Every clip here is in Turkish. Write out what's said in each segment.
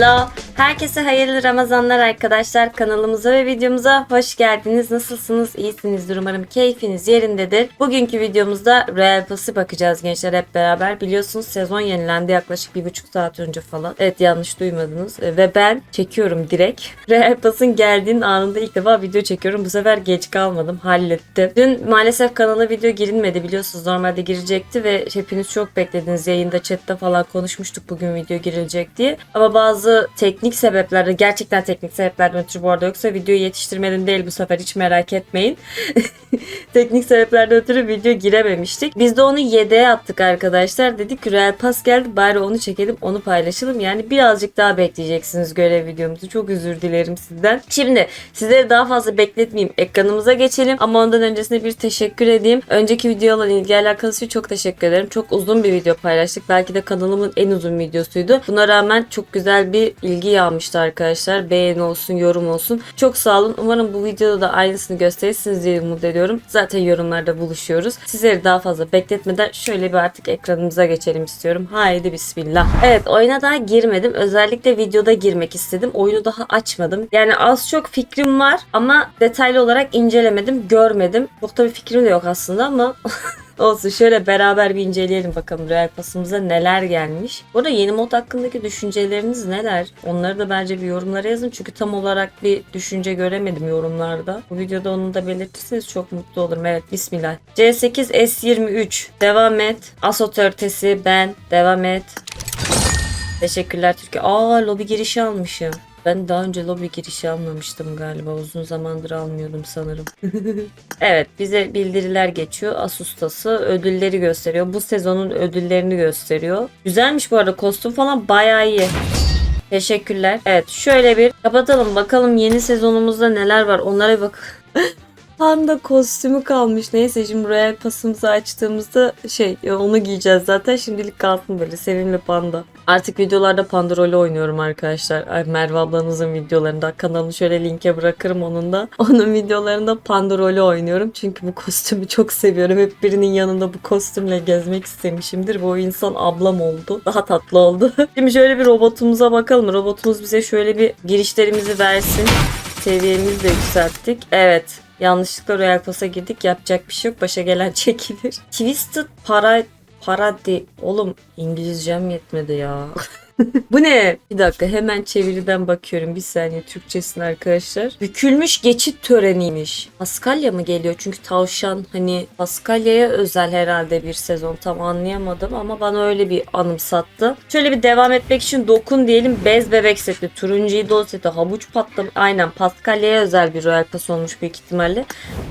了。Herkese hayırlı Ramazanlar arkadaşlar. Kanalımıza ve videomuza hoş geldiniz. Nasılsınız? İyisinizdir umarım. Keyfiniz yerindedir. Bugünkü videomuzda Real Pass'ı bakacağız gençler hep beraber. Biliyorsunuz sezon yenilendi yaklaşık bir buçuk saat önce falan. Evet yanlış duymadınız. E, Ve ben çekiyorum direkt. Real Pass'ın geldiğinin anında ilk defa video çekiyorum. Bu sefer geç kalmadım. Hallettim. Dün maalesef kanala video girilmedi biliyorsunuz. Normalde girecekti ve hepiniz çok beklediniz. Yayında chatte falan konuşmuştuk bugün video girilecek diye. Ama bazı teknik sebeplerden gerçekten teknik sebeplerden ötürü bu arada yoksa videoyu yetiştirmedim değil bu sefer hiç merak etmeyin. teknik sebeplerden ötürü video girememiştik. Biz de onu yedeğe attık arkadaşlar. Dedik Real Pass geldi bari onu çekelim onu paylaşalım. Yani birazcık daha bekleyeceksiniz görev videomuzu. Çok özür dilerim sizden. Şimdi sizleri daha fazla bekletmeyeyim. Ekranımıza geçelim. Ama ondan öncesinde bir teşekkür edeyim. Önceki videolarla ilgili alakalı için çok teşekkür ederim. Çok uzun bir video paylaştık. Belki de kanalımın en uzun videosuydu. Buna rağmen çok güzel bir ilgi yağmıştı arkadaşlar. Beğeni olsun, yorum olsun. Çok sağ olun. Umarım bu videoda da aynısını gösterirsiniz diye umut ediyorum. Zaten yorumlarda buluşuyoruz. Sizleri daha fazla bekletmeden şöyle bir artık ekranımıza geçelim istiyorum. Haydi bismillah. Evet oyuna daha girmedim. Özellikle videoda girmek istedim. Oyunu daha açmadım. Yani az çok fikrim var ama detaylı olarak incelemedim, görmedim. Çok da bir fikrim de yok aslında ama Olsun şöyle beraber bir inceleyelim bakalım Real Pass'ımıza neler gelmiş. Bu arada yeni mod hakkındaki düşünceleriniz neler? Onları da bence bir yorumlara yazın. Çünkü tam olarak bir düşünce göremedim yorumlarda. Bu videoda onu da belirtirseniz çok mutlu olurum. Evet bismillah. C8 S23 devam et. As otoritesi ben devam et. Teşekkürler Türkiye. Aa lobi girişi almışım. Ben daha önce lobi girişi almamıştım galiba. Uzun zamandır almıyordum sanırım. evet bize bildiriler geçiyor. Asus'tası ödülleri gösteriyor. Bu sezonun ödüllerini gösteriyor. Güzelmiş bu arada. Kostüm falan bayağı iyi. Teşekkürler. Evet şöyle bir kapatalım. Bakalım yeni sezonumuzda neler var. Onlara bak. Panda kostümü kalmış. Neyse şimdi Royal Pass'ımızı açtığımızda şey onu giyeceğiz zaten. Şimdilik kalsın böyle sevimli panda. Artık videolarda panda rolü oynuyorum arkadaşlar. Merve ablanızın videolarında. Kanalını şöyle linke bırakırım onun da. Onun videolarında panda rolü oynuyorum. Çünkü bu kostümü çok seviyorum. Hep birinin yanında bu kostümle gezmek istemişimdir. Bu insan ablam oldu. Daha tatlı oldu. Şimdi şöyle bir robotumuza bakalım. Robotumuz bize şöyle bir girişlerimizi versin. Seviyemizi de yükselttik. Evet. Yanlışlıkla Royal Pass'a girdik. Yapacak bir şey yok. Başa gelen çekilir. Twisted para para de oğlum İngilizcem yetmedi ya. Bu ne? Bir dakika hemen çeviriden bakıyorum. Bir saniye Türkçesine arkadaşlar. Bükülmüş geçit töreniymiş. Paskalya mı geliyor? Çünkü tavşan hani Paskalya'ya özel herhalde bir sezon tam anlayamadım ama bana öyle bir anımsattı. Şöyle bir devam etmek için dokun diyelim. Bez bebek seti, turuncu idol seti, havuç patlama. Aynen Paskalya'ya özel bir Royal Pass olmuş büyük ihtimalle.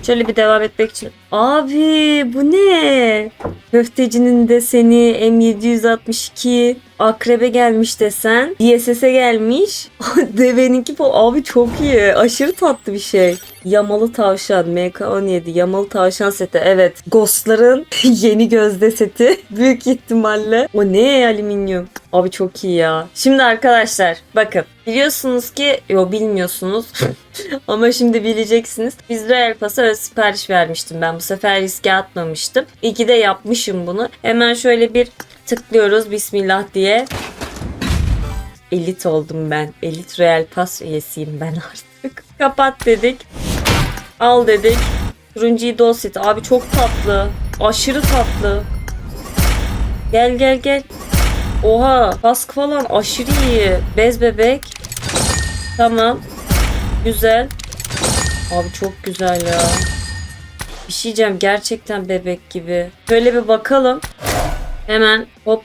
Şöyle bir devam etmek için. Abi bu ne? Köftecinin deseni M762 Akrebe gelmiş desen. DSS'e gelmiş. Deveninki. Abi çok iyi. Aşırı tatlı bir şey. Yamalı tavşan. MK17. Yamalı tavşan seti. Evet. Ghost'ların yeni gözde seti. Büyük ihtimalle. O ne alüminyum. Abi çok iyi ya. Şimdi arkadaşlar bakın. Biliyorsunuz ki yo bilmiyorsunuz ama şimdi bileceksiniz. Biz Royal Pass'a öz sipariş vermiştim ben. Bu sefer riske atmamıştım. İyi ki de yapmışım bunu. Hemen şöyle bir tıklıyoruz Bismillah diye. Elit oldum ben. Elit Royal Pass üyesiyim ben artık. Kapat dedik. Al dedik. Turuncu idol seti. Abi çok tatlı. Aşırı tatlı. Gel gel gel. Oha kask falan aşırı iyi. Bez bebek. Tamam. Güzel. Abi çok güzel ya. Bir şey diyeceğim gerçekten bebek gibi. Şöyle bir bakalım. Hemen hop.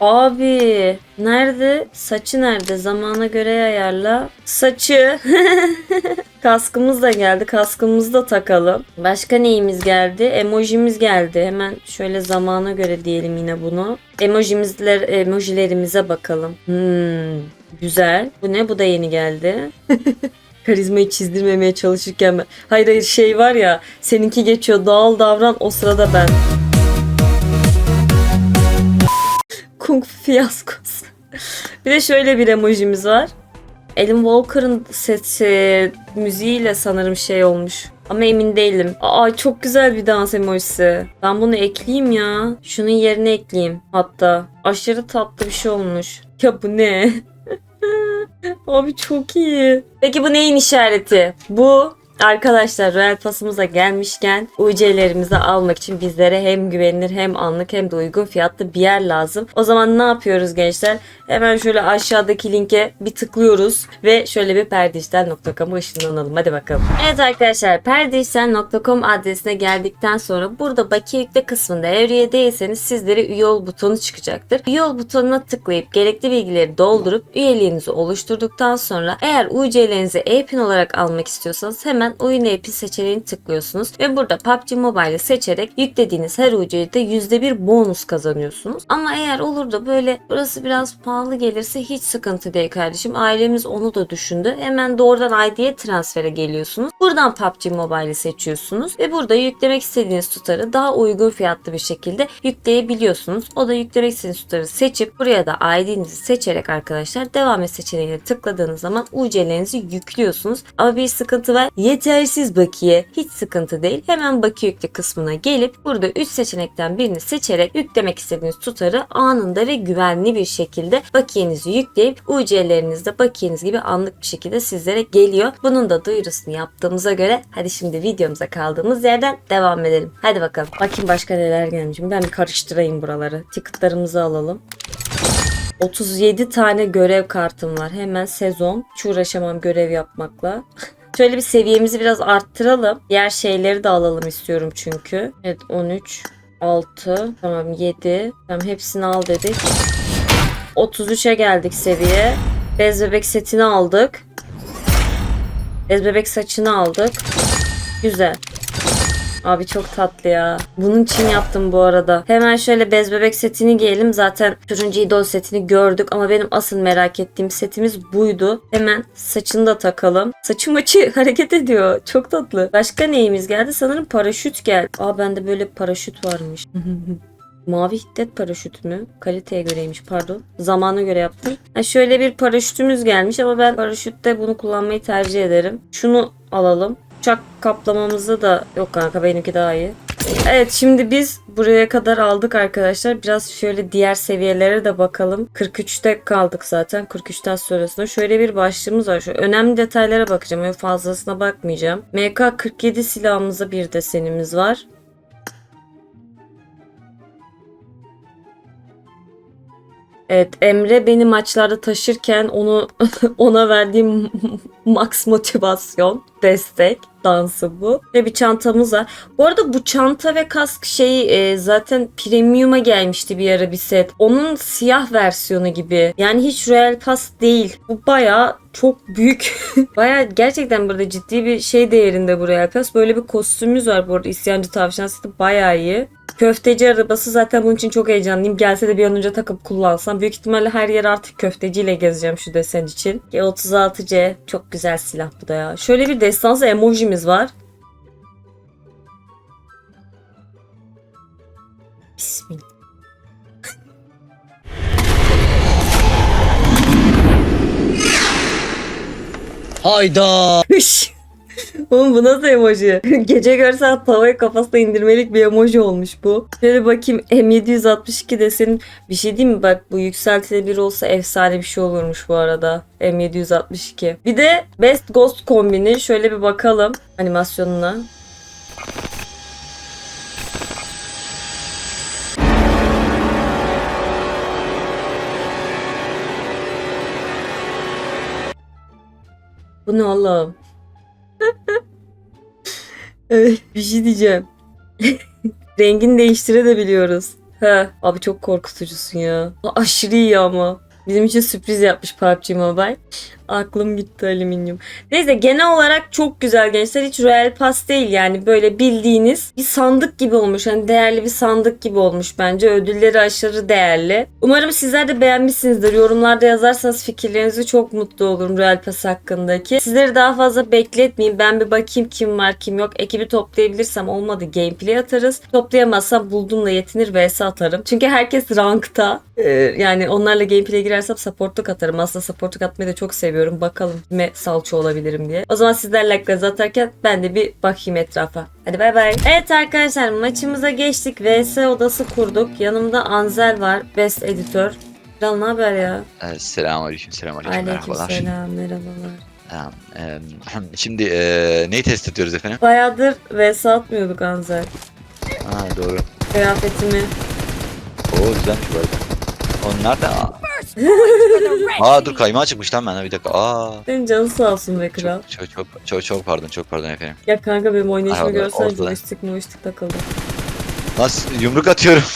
Abi nerede? Saçı nerede? Zamana göre ayarla. Saçı. Kaskımız da geldi. Kaskımızı da takalım. Başka neyimiz geldi? Emojimiz geldi. Hemen şöyle zamana göre diyelim yine bunu. Emojimizler, emojilerimize bakalım. Hmm, güzel. Bu ne? Bu da yeni geldi. Karizmayı çizdirmemeye çalışırken ben... Hayır hayır şey var ya seninki geçiyor doğal davran o sırada ben. Kung Fu fiyaskosu. bir de şöyle bir emojimiz var. Alan Walker'ın sesi müziğiyle sanırım şey olmuş. Ama emin değilim. Aa çok güzel bir dans emojisi. Ben bunu ekleyeyim ya. Şunun yerine ekleyeyim hatta. Aşırı tatlı bir şey olmuş. Ya bu ne? Abi çok iyi. Peki bu neyin işareti? Bu Arkadaşlar Royal Pass'ımıza gelmişken UC'lerimizi almak için bizlere hem güvenilir hem anlık hem de uygun fiyatlı bir yer lazım. O zaman ne yapıyoruz gençler? Hemen şöyle aşağıdaki linke bir tıklıyoruz ve şöyle bir perdişten.com'a ışınlanalım. Hadi bakalım. Evet arkadaşlar perdişten.com adresine geldikten sonra burada bakiye yükle kısmında eğer üye değilseniz sizlere üye ol butonu çıkacaktır. Üye ol butonuna tıklayıp gerekli bilgileri doldurup üyeliğinizi oluşturduktan sonra eğer UC'lerinizi e-pin olarak almak istiyorsanız hemen oyun e-pin seçeneğini tıklıyorsunuz ve burada PUBG Mobile'ı seçerek yüklediğiniz her UC'de %1 bonus kazanıyorsunuz. Ama eğer olur da böyle burası biraz pahalı gelirse hiç sıkıntı değil kardeşim. Ailemiz onu da düşündü. Hemen doğrudan ID'ye transfere geliyorsunuz. Buradan PUBG Mobile'ı seçiyorsunuz ve burada yüklemek istediğiniz tutarı daha uygun fiyatlı bir şekilde yükleyebiliyorsunuz. O da yüklemek istediğiniz tutarı seçip buraya da ID'nizi seçerek arkadaşlar devam et seçeneğine tıkladığınız zaman UC'lerinizi yüklüyorsunuz. Ama bir sıkıntı var. Yetersiz bakiye. Hiç sıkıntı değil. Hemen bakiye yükle kısmına gelip burada 3 seçenekten birini seçerek yüklemek istediğiniz tutarı anında ve güvenli bir şekilde bakiyenizi yükleyip UC'leriniz de bakiyeniz gibi anlık bir şekilde sizlere geliyor. Bunun da duyurusunu yaptığımıza göre hadi şimdi videomuza kaldığımız yerden devam edelim. Hadi bakalım. Bakayım başka neler gelmiş. Ben bir karıştırayım buraları. Ticketlarımızı alalım. 37 tane görev kartım var. Hemen sezon. Hiç uğraşamam görev yapmakla. Şöyle bir seviyemizi biraz arttıralım. Diğer şeyleri de alalım istiyorum çünkü. Evet 13, 6, tamam 7. Tamam hepsini al dedik. 33'e geldik seviye. Bez bebek setini aldık. Bez bebek saçını aldık. Güzel. Abi çok tatlı ya. Bunun için yaptım bu arada. Hemen şöyle bez bebek setini giyelim. Zaten turuncu idol setini gördük ama benim asıl merak ettiğim setimiz buydu. Hemen saçını da takalım. Saçım açı hareket ediyor. Çok tatlı. Başka neyimiz geldi? Sanırım paraşüt geldi. Aa bende böyle paraşüt varmış. Mavi hiddet paraşütü mü? Kaliteye göreymiş pardon. Zamana göre yaptım. Ha, şöyle bir paraşütümüz gelmiş ama ben paraşütte bunu kullanmayı tercih ederim. Şunu alalım. Uçak kaplamamızda da yok kanka benimki daha iyi. Evet şimdi biz buraya kadar aldık arkadaşlar. Biraz şöyle diğer seviyelere de bakalım. 43'te kaldık zaten. 43'ten sonrasında şöyle bir başlığımız var. Şu önemli detaylara bakacağım. Öyle fazlasına bakmayacağım. MK47 silahımızda bir desenimiz var. Evet Emre beni maçlarda taşırken onu ona verdiğim max motivasyon, destek dansı bu. Ve bir çantamız var. Bu arada bu çanta ve kask şeyi e, zaten premium'a gelmişti bir ara bir set. Onun siyah versiyonu gibi. Yani hiç Royal Pass değil. Bu baya çok büyük. baya gerçekten burada ciddi bir şey değerinde bu Royal Pass. Böyle bir kostümümüz var bu arada. İsyancı tavşan seti baya iyi. Köfteci arabası zaten bunun için çok heyecanlıyım. Gelse de bir an önce takıp kullansam. Büyük ihtimalle her yer artık köfteciyle gezeceğim şu desen için. G36C çok güzel silah bu da ya. Şöyle bir destansı emojimiz var. Bismillah. Hayda. Oğlum bu nasıl emoji? Gece görsen tavayı kafasına indirmelik bir emoji olmuş bu. Şöyle bakayım M762 desenin bir şey değil mi? Bak bu yükseltilebilir olsa efsane bir şey olurmuş bu arada. M762. Bir de Best Ghost kombini şöyle bir bakalım animasyonuna. Bu ne oğlum? Evet, bir şey diyeceğim. Rengini değiştirebiliyoruz. He, abi çok korkutucusun ya. Aşırı iyi ama. Bizim için sürpriz yapmış PUBG Mobile. Aklım gitti alüminyum. Neyse genel olarak çok güzel gençler. Hiç Royal Pass değil yani böyle bildiğiniz bir sandık gibi olmuş. Hani değerli bir sandık gibi olmuş bence. Ödülleri aşırı değerli. Umarım sizler de beğenmişsinizdir. Yorumlarda yazarsanız fikirlerinizi çok mutlu olurum Royal Pass hakkındaki. Sizleri daha fazla bekletmeyeyim. Ben bir bakayım kim var kim yok. Ekibi toplayabilirsem olmadı gameplay atarız. Toplayamazsam bulduğumla yetinir vs atarım. Çünkü herkes rankta. Ee, yani onlarla gameplay girersem supportluk atarım. Aslında supportluk atmayı da çok seviyorum. Bakalım kime salça olabilirim diye. O zaman sizler like'larınızı atarken ben de bir bakayım etrafa. Hadi bay bay. Evet arkadaşlar maçımıza geçtik. VS odası kurduk. Yanımda Anzel var. Best Editör. Kral ne haber ya? Ee, Selamünaleyküm, selamünaleyküm, merhabalar. Aleykümselam merhabalar. Tamam, eee, şimdi eee neyi test ediyoruz efendim? Bayağıdır vs atmıyorduk Anzel. Ha doğru. Kıyafetimi. Oo güzelmiş bu arada. O nerede? Aa, dur kaymağı çıkmış lan bende bir dakika. Aa. Senin canın sağ olsun be kral. Çok, çok çok çok çok pardon çok pardon efendim. Ya kanka benim oynayışımı Ay, orada- görsen orada. joystick joystick takıldı. Nasıl yumruk atıyorum.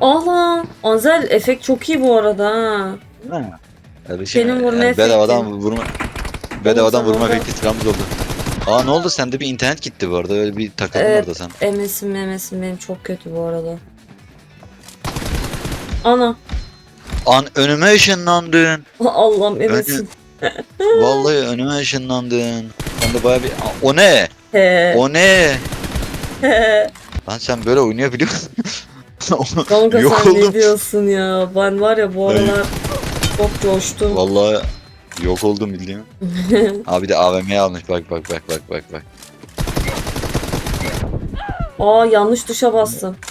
Ah lan. Anzel efekt çok iyi bu arada ha. Ha. Öyle şey, Senin vurma yani bedavadan efektin. vurma bedavadan vurma sana da- efekti sıramız oldu. Aa ne oldu sende bir internet gitti bu arada öyle bir takıldın Evet. orada sen. MS'im MS'im benim çok kötü bu arada. Ana. An önüme ışınlandın. Allah'ım MS'im. Vallahi önüme ışınlandın. Ben de baya bir... O ne? He. O ne? he. Lan sen böyle oynayabiliyor musun? Kanka Yok sen oldum. ne diyorsun ya? Ben var ya bu aralar çok coştum. Vallahi yok oldum bildiğin. Abi de AVM'ye almış bak bak bak bak bak bak. Aa yanlış tuşa bastım.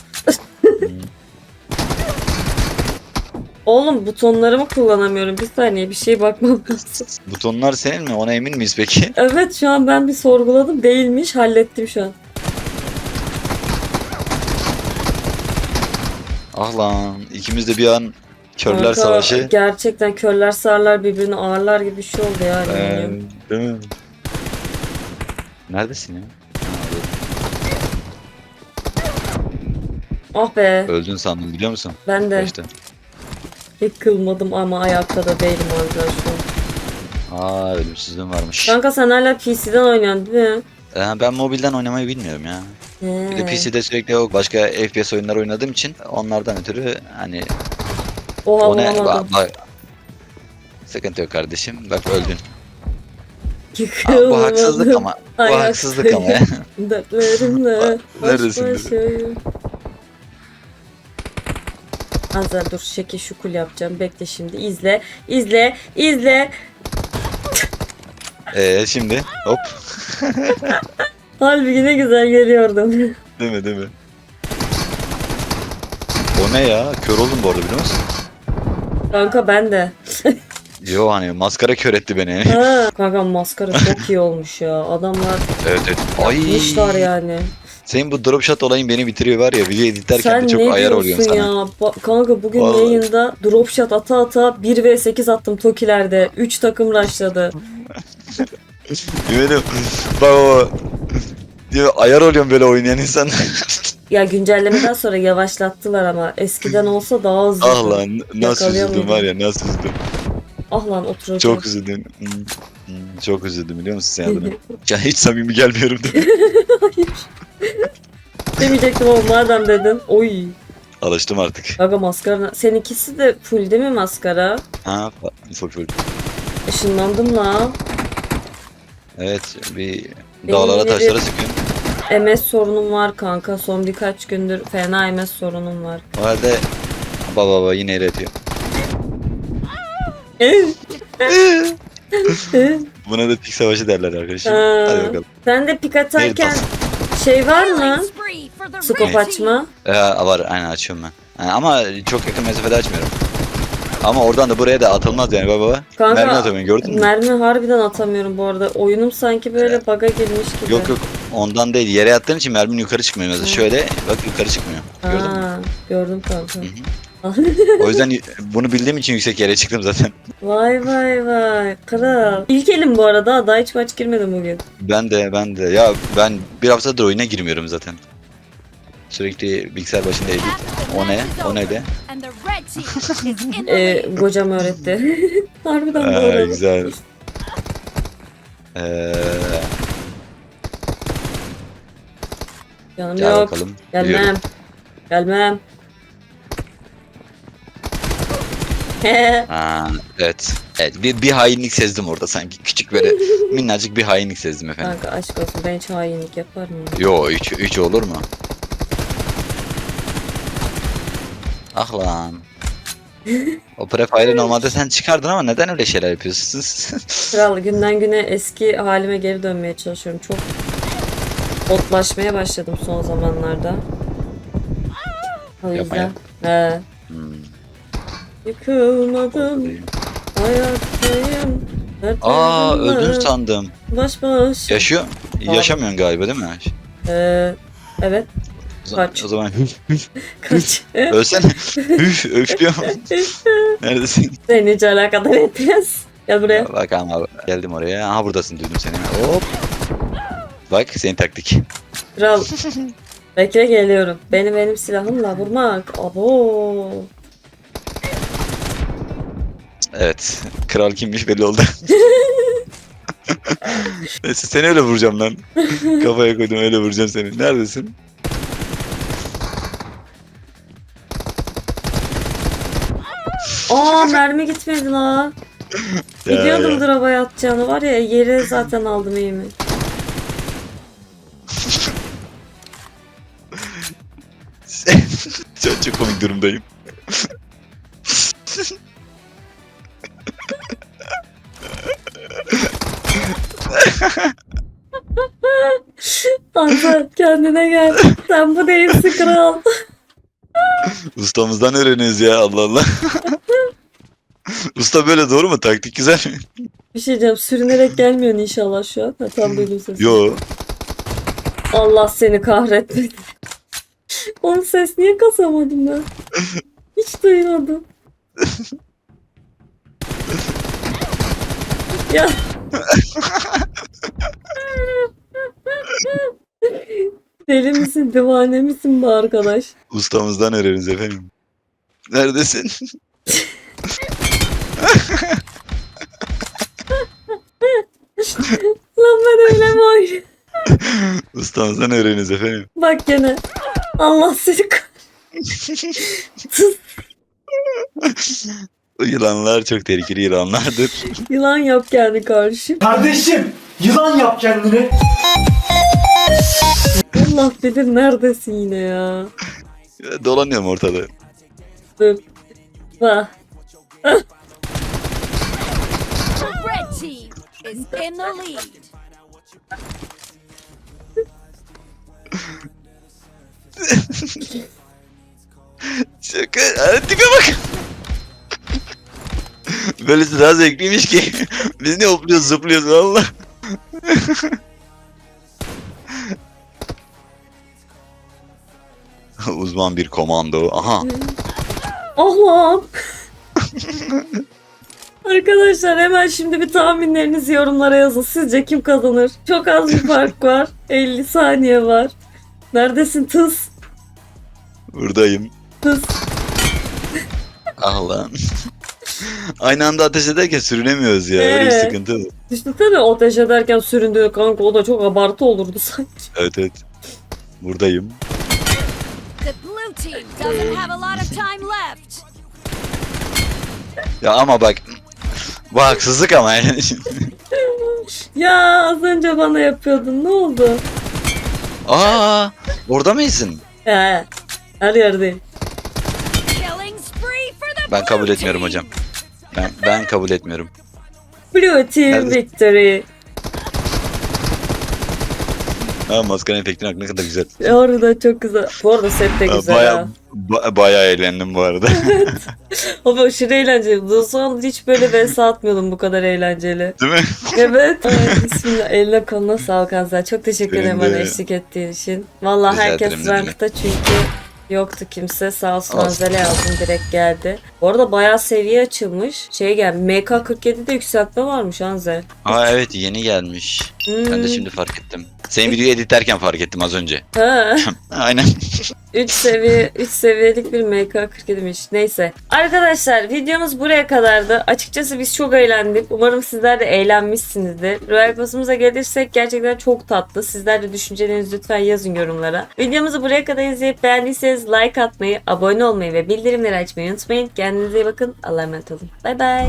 Oğlum butonları mı kullanamıyorum? Bir saniye bir şey bakmam lazım. Butonlar senin mi? Ona emin miyiz peki? Evet şu an ben bir sorguladım. Değilmiş hallettim şu an. Ah lan ikimiz de bir an körler Kanka, savaşı. Gerçekten körler sağırlar birbirini ağırlar gibi bir şey oldu yani. Ee, değil mi? Neredesin ya? ah be Öldün sandım biliyor musun? ben de Başta. yıkılmadım ama ayakta da değilim şu an. Aa ölümsüzlüğüm varmış. Kanka sen hala PC'den oynuyorsun değil mi? Ee, ben mobilden oynamayı bilmiyorum ya. Bir de He. PC'de sürekli yok başka FPS oyunlar oynadığım için onlardan ötürü hani Oha o ne? Bak, bak. Sıkıntı yok kardeşim. Bak öldün. Yıkılmadım. bu haksızlık ama. Bu Ayaktayım. haksızlık ama ya. Dertlerimle Neredesin? başayım. Azar dur şekil şukul yapacağım. Bekle şimdi izle. izle, izle. Ee şimdi hop. Halbuki ne güzel geliyordum. Değil mi değil mi? O ne ya? Kör oldum bu arada biliyor musun? Kanka ben de. Yo hani maskara kör etti beni. Ha. Kanka maskara çok iyi olmuş ya. Adamlar evet evet. Ay. yapmışlar yani. Senin bu drop shot olayın beni bitiriyor var ya. Video editlerken Sen de çok ne ayar diyorsun oluyorsun ya? Ba- kanka bugün Vallahi. yayında dropshot ata ata 1v8 attım Tokilerde. 3 takım. Yemin ederim. Bak o. Diyor ayar oluyorum böyle oynayan insan. Ya güncellemeden sonra yavaşlattılar ama eskiden olsa daha hızlı. ah lan nasıl üzüldüm Yakalayamadım. var ya nasıl üzüldüm. Ah lan oturacağım. Çok üzüldüm. Hmm, hmm, Çok üzüldüm biliyor musun sen adına? Ya hiç samimi gelmiyorum değil mi? Hayır. Demeyecektim ama madem dedin. Oy. Alıştım artık. Kanka maskara. Seninkisi de full değil mi maskara? Ha, full full. Işınlandım la. Evet bir dağlara taşlara sıkıyorum. MS sorunum var kanka. Son birkaç gündür fena MS sorunum var. O halde baba baba yine eritiyor. Buna da pik savaşı derler arkadaşlar. Ha. Hadi bakalım. Sen de pik atarken şey var mı? Skop açma. Ee, var aynen açıyorum ben. Yani ama çok yakın mesafede açmıyorum. Ama oradan da buraya da atılmaz yani baba baba. Kanka, Mermi atamıyorum gördün mü? Mermi harbiden atamıyorum bu arada. Oyunum sanki böyle baga girmiş gibi. Yok yok ondan değil. Yere yattığın için mermin yukarı çıkmıyor. Mesela Hı. şöyle bak yukarı çıkmıyor. Gördün mü? Gördüm kanka. Hı O yüzden bunu bildiğim için yüksek yere çıktım zaten. Vay vay vay. Kral. İlk elim bu arada. Daha hiç maç girmedim bugün. Ben de ben de. Ya ben bir haftadır oyuna girmiyorum zaten. Sürekli bilgisayar başındaydık. O ne? O neydi? Ee, kocam öğretti. harbiden bu Aa, arada. güzel. Ee, Canım gel yok. bakalım. Biliyorum. Gelmem. Gelmem. Ha, evet. Evet bir, bir hainlik sezdim orada sanki. Küçük böyle minnacık bir hainlik sezdim efendim. Kanka aşk olsun ben hiç hainlik yapar mıyım? Yo 3 3 olur mu? Ah lan. O prefire'ı normalde sen çıkardın ama neden öyle şeyler yapıyorsun? Kral günden güne eski halime geri dönmeye çalışıyorum. Çok botlaşmaya başladım son zamanlarda. O Yapma yüzden. He. Hmm. Yıkılmadım. Hayattayım. Aa öldün sandım. Baş başa. Yaşıyor. Yaşamıyorsun galiba değil mi? Ee, evet. O zaman, Kaç. o zaman hüf hüf Kaç. ölsene. hüf öflüyor. Neredesin? Seni hiç alakadar etmez. Gel buraya. Bak ama geldim oraya. Aha buradasın duydum seni. Hop. Bak senin taktik. Kral. Bekle geliyorum. Beni benim silahımla vurmak. Abo. Evet. Kral kimmiş belli oldu. Neyse seni öyle vuracağım lan. Kafaya koydum öyle vuracağım seni. Neredesin? Aa mermi gitmedi la. Ya, Biliyordum ya. drop'a atacağını var ya yeri zaten aldım iyi mi? çok, çok komik durumdayım. Tanrı kendine gel. Sen bu değilsin kral. Ustamızdan öğreniyoruz ya Allah Allah. Usta böyle doğru mu? Taktik güzel mi? Bir şey diyeceğim sürünerek gelmiyorsun inşallah şu an. Ha, tam duydum sesi. Yo. Allah seni kahretmesin. Onun ses niye kasamadım ben? Hiç duymadım. ya. Deli misin, divane misin bu arkadaş? Ustamızdan öğreniriz efendim. Neredesin? Lan ben öyle mi oynuyorum? Ustamızdan öğreniriz efendim. Bak gene. Allah O yılanlar çok tehlikeli yılanlardır. Yılan yap kendi karşı. Kardeşim yılan yap kendini. Allah bilir neredesin yine ya. Dolanıyorum ortada. Dur. Bak. The red team is in the lead. Şaka. Hadi tipe bak. Böylesi daha zevkliymiş ki. Biz ne hopluyoruz zıplıyoruz valla. Uzman bir komando. Aha. Allah'ım. Arkadaşlar hemen şimdi bir tahminlerinizi yorumlara yazın. Sizce kim kazanır? Çok az bir fark var. 50 saniye var. Neredesin tıs? Buradayım. Tıs. Ah lan. Aynı anda ateş ederken sürünemiyoruz ya. Öyle bir Ee? sıkıntı var. Düşünsene ateş ederken süründüğü kanka o da çok abartı olurdu sanki. Evet evet. Buradayım. The blue team doesn't have a lot of time left. Ya ama bak. Bu haksızlık ama yani. Ya az önce bana yapıyordun ne oldu? Aa, orada mıysın? He. Her yerdeyim. Ben kabul etmiyorum hocam. Ben ben kabul etmiyorum. Blue Team Neredesin? Victory. Ha maskanın efektin ne kadar güzel. Orada çok güzel. Bu arada set de güzel Baya ha. ba- bayağı eğlendim bu arada. Ama aşırı eğlenceli. Bu son hiç böyle vs atmıyordum bu kadar eğlenceli. Değil mi? Evet. Ay, Bismillah. Eline koluna sağlık Azra. Çok teşekkür ederim bana de. eşlik ettiğin için. Vallahi Rica herkes ederim, ne demek. rankta çünkü yoktu kimse. Sağ olsun Olsun. Yazdım direkt geldi. Bu arada bayağı seviye açılmış. Şey geldi. MK47'de yükseltme varmış Anze. Aa evet yeni gelmiş. Ben de Hmm. şimdi fark ettim. Senin videoyu editlerken fark ettim az önce. Ha. Aynen. 3 seviye 3 seviyelik bir MK47'miş. Neyse. Arkadaşlar videomuz buraya kadardı. Açıkçası biz çok eğlendik. Umarım sizler de eğlenmişsinizdir. Royal Pass'ımıza gelirsek gerçekten çok tatlı. Sizler de düşüncelerinizi lütfen yazın yorumlara. Videomuzu buraya kadar izleyip beğendiyseniz like atmayı, abone olmayı ve bildirimleri açmayı unutmayın. Kendinize iyi bakın. Allah'a emanet olun. Bay bay.